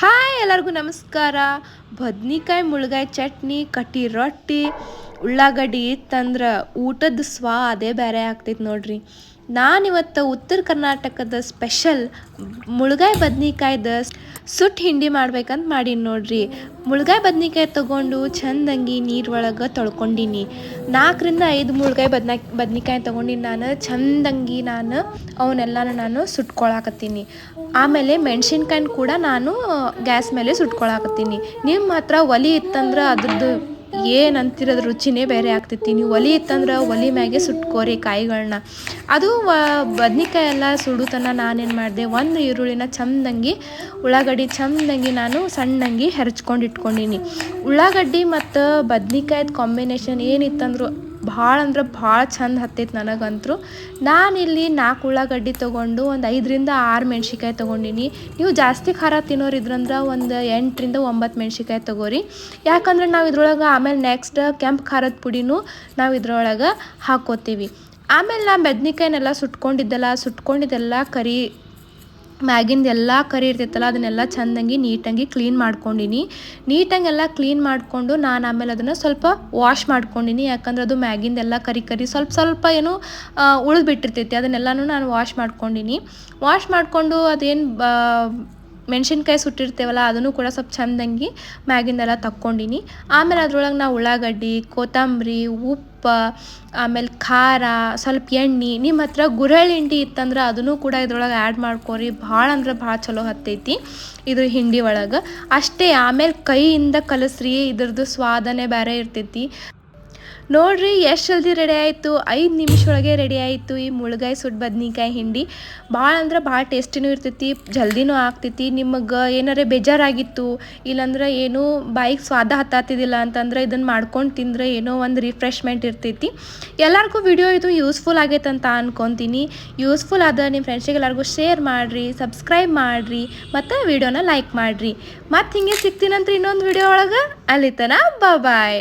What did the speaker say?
Hi, ಎಲ್ಲರಿಗೂ ನಮಸ್ಕಾರ. ಬದ್ನಿಕಾಯಿ ಮುಳುಗಾಯಿ ಚಟ್ನಿ, ಕಟ್ಟಿ ರೊಟ್ಟಿ, ಉಳ್ಳಾಗಡ್ಡಿ ಇತ್ತಂದ್ರೆ ಊಟದ ಸ್ವಾದೇ ಬೇರೆ ಆಗ್ತೈತೆ ನೋಡ್ರಿ. ನಾನಿವತ್ತು ಉತ್ತರ ಕರ್ನಾಟಕದ ಸ್ಪೆಷಲ್ ಮುಳ್ಗಾಯಿ ಬದ್ನಿಕಾಯ್ದು ಸುಟ್ಟು ಹಿಂಡಿ ಮಾಡ್ಬೇಕಂತ ಮಾಡೀನಿ ನೋಡ್ರಿ. ಮುಳ್ಗಾಯಿ ಬದ್ನಿಕಾಯಿ ತೊಗೊಂಡು ಚಂದಂಗಿ ನೀರೊಳಗೆ ತೊಳ್ಕೊಂಡಿನಿ. ನಾಲ್ಕರಿಂದ ಐದು ಮುಳ್ಗಾಯಿ ಬದ್ನಾ, ಬದ್ನಿಕಾಯಿ ತೊಗೊಂಡಿನಿ ನಾನು. ಚಂದಂಗಿ ನಾನು, ಅವನ್ನೆಲ್ಲನೂ ನಾನು ಸುಟ್ಕೊಳಕತ್ತೀನಿ. ಆಮೇಲೆ ಮೆಣಸಿನ್ಕಾಯಿನ ಕೂಡ ನಾನು ಗ್ಯಾಸ್ ಮೇಲೆ ಸುಟ್ಕೊಳಕತ್ತೀನಿ. ನಿಮ್ಮ ಹತ್ರ ಒಲಿ ಇತ್ತಂದ್ರೆ ಅದ್ರದ್ದು ಏನು ಅಂತಿರೋದು ರುಚಿನೇ ಬೇರೆ ಆಗ್ತೈತಿ. ನೀವು ಒಲಿ ಇತ್ತಂದ್ರೆ ಒಲಿ ಮ್ಯಾಗೆ ಸುಟ್ಕೋರಿ ಕಾಯಿಗಳನ್ನ ಅದು ಬದ್ನಿಕಾಯಿ ಎಲ್ಲ ಸುಡುತನ ನಾನೇನು ಮಾಡಿದೆ, ಒಂದು ಈರುಳ್ಳಿನ ಚಂದಂಗಿ, ಉಳ್ಳಾಗಡ್ಡಿ ಚಂದಂಗಿ ನಾನು ಸಣ್ಣಂಗಿ ಹೆರಚ್ಕೊಂಡು ಇಟ್ಕೊಂಡಿನಿ. ಉಳ್ಳಾಗಡ್ಡಿ ಮತ್ತು ಬದ್ನಿಕಾಯ್ದು ಕಾಂಬಿನೇಷನ್ ಏನಿತ್ತಂದ್ರು ಭಾಳ ಅಂದ್ರೆ ಭಾಳ ಚಂದ ಹತ್ತೈತೆ ನನಗಂತೂ ನಾನಿಲ್ಲಿ ನಾಲ್ಕು ಉಳ್ಳಾಗಡ್ಡಿ ತೊಗೊಂಡು ಒಂದು ಐದರಿಂದ ಆರು ಮೆಣ್ಸಿಕಾಯಿ ತೊಗೊಂಡಿನಿ. ನೀವು ಜಾಸ್ತಿ ಖಾರ ತಿನ್ನೋರು ಇದ್ರಂದ್ರೆ ಒಂದು ಎಂಟರಿಂದ ಒಂಬತ್ತು ಮೆಣ್ಸಿಕಾಯಿ ತೊಗೋರಿ. ಯಾಕಂದ್ರೆ ನಾವು ಇದ್ರೊಳಗೆ ಆಮೇಲೆ ನೆಕ್ಸ್ಟ್ ಕೆಂಪು ಖಾರದ ಪುಡಿನೂ ನಾವು ಇದ್ರೊಳಗೆ ಹಾಕೋತೀವಿ. ಆಮೇಲೆ ನಾ ಬದ್ನಿಕಾಯಿನೆಲ್ಲ ಸುಟ್ಕೊಂಡಿದ್ದೆಲ್ಲ ಸುಟ್ಕೊಂಡಿದ್ದೆಲ್ಲ ಕರಿ ಮ್ಯಾಗಿಂದ ಎಲ್ಲ ಕರಿ ಇರ್ತೈತಲ್ಲ, ಅದನ್ನೆಲ್ಲ ಚಂದಂಗಿ, ನೀಟಂಗಿ ಕ್ಲೀನ್ ಮಾಡ್ಕೊಂಡಿನಿ. ನೀಟಾಗಿ ಎಲ್ಲ ಕ್ಲೀನ್ ಮಾಡಿಕೊಂಡು ನಾನು ಆಮೇಲೆ ಅದನ್ನು ಸ್ವಲ್ಪ ವಾಶ್ ಮಾಡ್ಕೊಂಡಿನಿ. ಯಾಕಂದ್ರೆ ಅದು ಮ್ಯಾಗಿಂದೆಲ್ಲ ಕರಿ ಕರಿ, ಸ್ವಲ್ಪ ಸ್ವಲ್ಪ ಏನು ಉಳಿದು ಬಿಟ್ಟಿರ್ತೈತಿ ಅದನ್ನೆಲ್ಲನೂ ನಾನು ವಾಶ್ ಮಾಡ್ಕೊಂಡಿನಿ. ವಾಶ್ ಮಾಡಿಕೊಂಡು ಅದೇನು ಮೆಣಸಿನ್ಕಾಯಿ ಸುಟ್ಟಿರ್ತೇವಲ್ಲ, ಅದನ್ನು ಕೂಡ ಸ್ವಲ್ಪ ಚಂದಂಗಿ ಮ್ಯಾಗಿಂದೆಲ್ಲ ತಕ್ಕೊಂಡಿನಿ. ಆಮೇಲೆ ಅದ್ರೊಳಗೆ ನಾವು ಉಳ್ಳಾಗಡ್ಡಿ, ಕೊತ್ತಂಬರಿ, ಉಪ್ಪು, ಆಮೇಲೆ ಖಾರ, ಸ್ವಲ್ಪ ಎಣ್ಣೆ, ನಿಮ್ಮ ಹತ್ರ ಗುರಳ್ ಹಿಂಡಿ ಇತ್ತಂದ್ರೆ ಅದನ್ನು ಕೂಡ ಇದ್ರೊಳಗೆ ಆ್ಯಡ್ ಮಾಡ್ಕೊರಿ. ಭಾಳ ಅಂದ್ರೆ ಭಾಳ ಚಲೋ ಹತ್ತೈತಿ ಇದ್ರ ಹಿಂಡಿ ಒಳಗೆ. ಅಷ್ಟೇ ಆಮೇಲೆ ಕೈಯಿಂದ ಕಲಸ್ರಿ, ಇದ್ರದ್ದು ಸ್ವಾದನೇ ಬೇರೆ ಇರ್ತೈತಿ. ನೋಡ್ರಿ, ಎಷ್ಟು ಜಲ್ದಿ ರೆಡಿ ಆಯಿತು? ಐದು ನಿಮಿಷ ಒಳಗೆ ರೆಡಿ ಆಯಿತು ಈ ಮುಳುಗಾಯಿ ಸುಟ್ಟು ಬದ್ನಿಕಾಯಿ ಹಿಂಡಿ. ಭಾಳ ಅಂದ್ರೆ ಭಾಳ ಟೇಸ್ಟಿನೂ ಇರ್ತೈತಿ, ಜಲ್ದಿನೂ ಆಗ್ತೈತಿ. ನಿಮಗೆ ಏನಾರೇ ಬೇಜಾರಾಗಿತ್ತು, ಇಲ್ಲಾಂದ್ರೆ ಏನೂ ಬಾಯಿಗೆ ಸ್ವಾದ ಹತ್ತಾತಿದ್ದಿಲ್ಲ ಅಂತಂದ್ರೆ ಇದನ್ನು ಮಾಡ್ಕೊಂಡು ತಿಂದರೆ ಏನೋ ಒಂದು ರಿಫ್ರೆಶ್ಮೆಂಟ್ ಇರ್ತೈತಿ. ಎಲ್ಲರಿಗೂ ವಿಡಿಯೋ ಇದು ಯೂಸ್ಫುಲ್ ಆಗೈತೆ ಅಂತ ಅನ್ಕೊತೀನಿ. ಯೂಸ್ಫುಲ್ ಆದ ನಿಮ್ಮ ಫ್ರೆಂಡ್ಸಿಗೆ ಎಲ್ಲರಿಗೂ ಶೇರ್ ಮಾಡಿರಿ ಸಬ್ಸ್ಕ್ರೈಬ್ ಮಾಡಿರಿ, ಮತ್ತು ವಿಡಿಯೋನ ಲೈಕ್ ಮಾಡಿರಿ. ಮತ್ತು ಹಿಂಗೆ ಸಿಗ್ತೀನಂತ ಇನ್ನೊಂದು ವಿಡಿಯೋ ಒಳಗೆ. ಅಲ್ಲಿ ತನ ಬಾಯ್